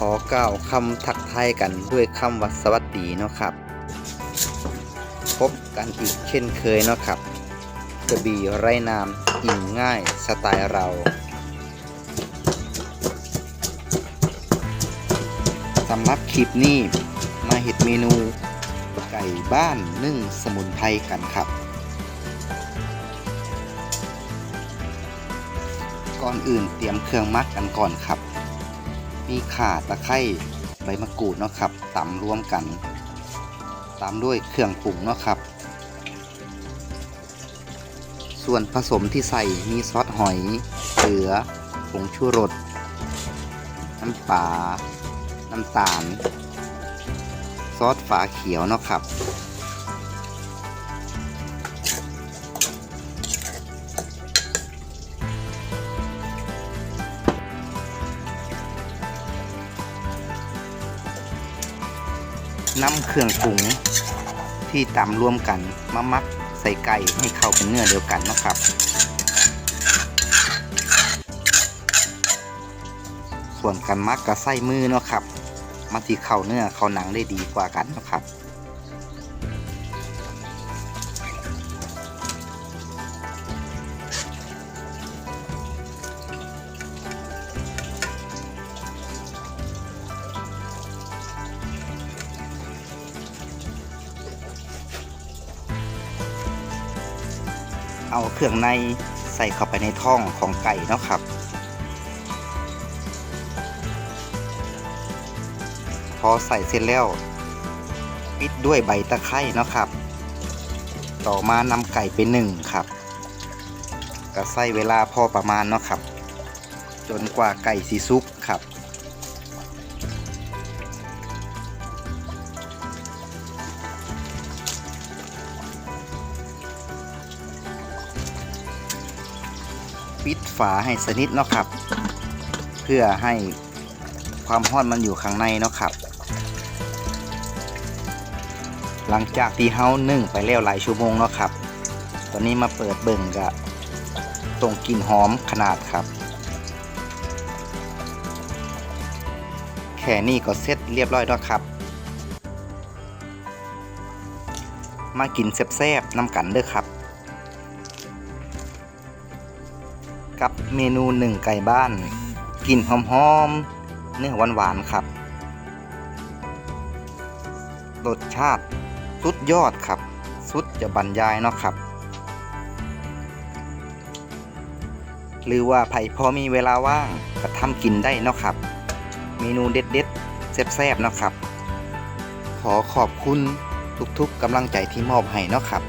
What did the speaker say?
ขอกล่าวคำทักทายกันด้วยคำว่าสวัสดีเนาะครับ พบกันอีกเช่นเคยเนาะครับกระบี่ไร่นามอิ่มง่ายสไตล์เราสำหรับคลิปนี้มาเห็ดเมนูไก่บ้านนึ่งสมุนไพรกันครับ ก่อนอื่นเตรียมเครื่องมักกันก่อนครับ มีข่าตะไคร้ใบมะกรูดเนาะครับตำรวมกันตามด้วยเครื่องปรุงเนาะครับ ส่วนผสมที่ใส่มีซอสหอย เกลือ ผงชูรส น้ำปลา น้ำตาล ซอสฝาเขียวเนาะครับ นำเครื่องปรุงที่ตำรวมกันมามักใส่ไก่ให้เข้าเป็นเนื้อเดียวกันนะครับส่วนการมักกับไส้มือเนาะครับ มันที่เข้าเนื้อเข้าหนังได้ดีกว่ากันนะครับ เอาเครื่องในใส่เข้าไปในท้องของไก่เนาะครับ พอใส่เสร็จแล้ว ปิดด้วยใบตะไคร้เนาะครับ ต่อมานำไก่ไปหนึ่งครับก็ใส่เวลาพอประมาณเนาะครับ จนกว่าไก่สีซุกครับ ปิดฝาให้สนิทเนาะครับ เพื่อให้ความร้อนมันอยู่ข้างในเนาะครับ หลังจากที่เฮานึ่งไปแล้วหลายชั่วโมงเนาะครับ ตอนนี้มาเปิดเบิ่งกะตรงกลิ่นหอมขนาดครับ แค่นี้ก็เสร็จเรียบร้อยแล้วครับ มากินแซ่บๆน้ำกันเด้อครับ กับเมนูหนึ่งไก่บ้านกลิ่นหอมๆเนื้อหวานๆครับรสชาติสุดยอดครับ สุดจะบรรยายเนาะครับ หรือว่าไผ่พอมีเวลาว่างก็ทำกินได้เนาะครับ เมนูเด็ดๆแซ่บๆเนาะครับ ขอขอบคุณทุกๆกำลังใจที่มอบให้เนาะครับ